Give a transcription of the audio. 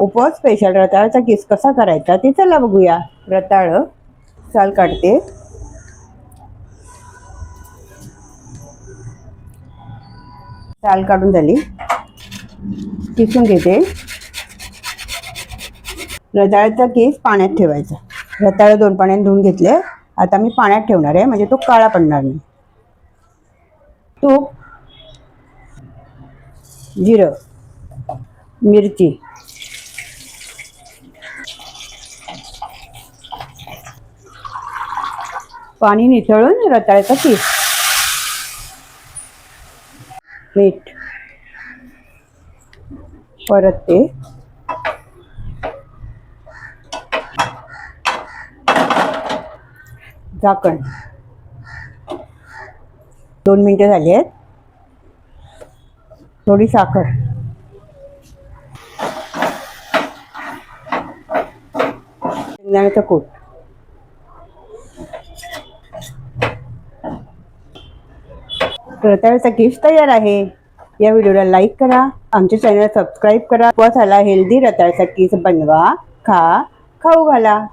उपवास स्पेशल रताळाचा किस कसा करायचा ते चला बघूया. रताळ साल काढते. साल काढून झाली. किसून घेते. रताळ्याचा केस पाण्यात ठेवायचा. रताळं दोन पाण्यात धुवून घेतले. आता मी पाण्यात ठेवणार आहे म्हणजे तो काळा पडणार नाही. तूप जिरं मिरची पाणी निथळून रताळ्याचा पीस मीठ परत ते. झाकण. दोन मिनटं झाली आहेत. थोडी साखर. शेंगदाण्याचा कूट. रताळ्याचा गिफ्ट तयार आहे. या व्हिडिओला लाईक करा. आमच्या चॅनल सबस्क्राईब करा. उपवासाला हेल्दी रताळ्याचा किस बनवा खा खाऊ घाला.